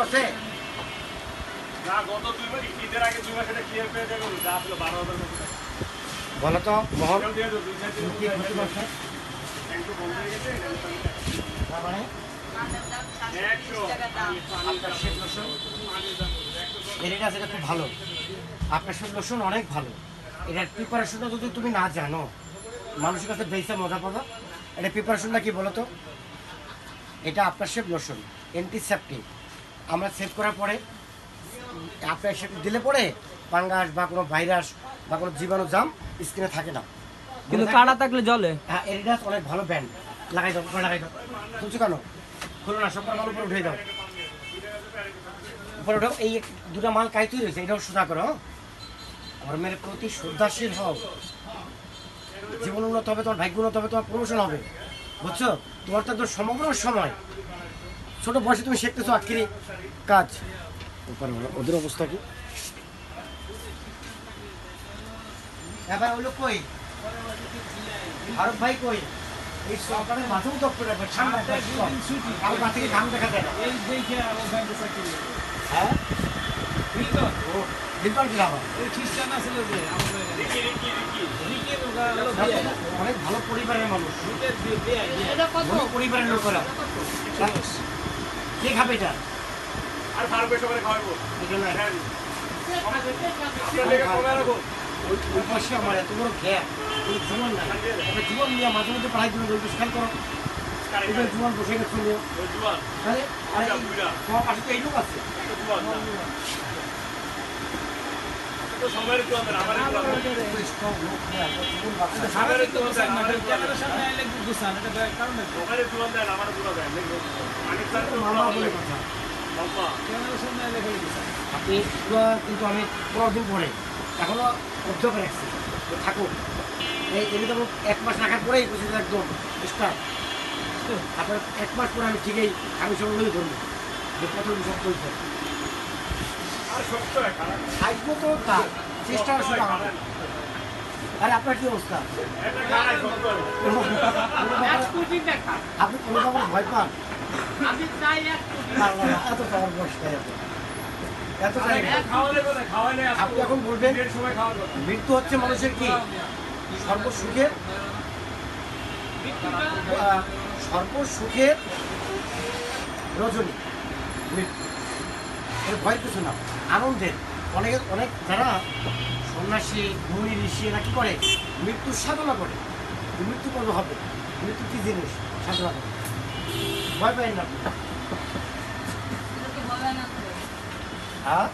করছে না গত দুই মাস ঈদের আগে দুই মাস এটা ক্লিয়ার করে দেবে যা বারো হাজার বলো তো মানে? খুব ভালো। আপনার শেখ রসুন অনেক ভালো। এটার প্রিপারেশনটা যদি তুমি না জানো মানুষের কাছে বেসে মজা পাবা। এটা প্রিপারেশনটা কি বলো তো? এটা আপনার শেপ লোশন অ্যান্টিসেপটিক আমরা সেভ করার পরে আপনার শেপ দিলে পরে পাঙ্গাস বা কোনো ভাইরাস বা কোনো জীবাণু জাম স্কিনে থাকে না। কিন্তু কাটা থাকলে জলে? হ্যাঁ এডিডাস অনেক ভালো ব্যান্ড লাগাই দাও লাগাই দাও। শুনছো কেন? খুলো না সব মাল উপরে উঠে দাও। উপরে উঠাও এই দুটা মাল কাইতেই রয়েছে এটাও সোজা করো হ্যাঁ? ধর্মের প্রতি শ্রদ্ধাশীল হও। জীবন উন্নত হবে তোমার ভাগ্য উন্নত হবে তোমার প্রমোশন হবে। বুঝছ? তোমার তো একদম সমগ্র সময় ছোট বয়সে তুমি শিখতেছো আখিরি কাজ। ওদের অবস্থা কি? এবার ওগুলো কই? ভারত ভাই কই? এই সরকারের মাঝেও দপ্তর কাল গা থেকে ঘাম দেখা যায় না। এই দেখে। হ্যাঁ। অনেক ভালো পরিবারের মানুষ। পরিবারের লোকেরা। কে খাবে এটা? আর ভালো বেশি করে খাওয়াবো। এটা হ্যাঁ। কমে রাখো। ওই পাশে আমার এত বড় খেয়া ওই জীবন নাই। একটা জীবন নিয়ে মাঝে মধ্যে পাড়াই দিন ওই খেয়াল করো। ওই জীবন বসে গেছে। নিয়ে ওই জুয়ান তাহলে আরে এই- পাশে তো এই লোক আছে। কিন্তু আমি পনেরো দিন পরে, এখনও অবজার্ভ রাখছি। থাকুক এই এমনি তো এক মাস রাখার পরেই বুঝে যায় একদম স্টার্ট। তারপরে এক মাস পরে আমি ঠিকই, আমি সব ধরবো। যে আর সত্য খারাপ থাকব তো তা চেষ্টা শুধু আমাদের। আরে আপনার কি অবস্থা? আপনি কোনো ভয় পান? এত খাওয়ার বয়স নাই এত আপনি এখন বলবেন এর সময় মৃত্যু হচ্ছে মানুষের কি? সর্বসুখের সর্বসুখের রজনী। মৃত্যু। এর ভয় কিছু না। আনন্দের। অনেক অনেক যারা সন্ন্যাসী মুনি ঋষি এরা কি করে? মৃত্যুর সাধনা করে। মৃত্যু কবে হবে। মৃত্যু কী জিনিস? সাধনা করে। ভয় পাই না। আপনি। হ্যাঁ?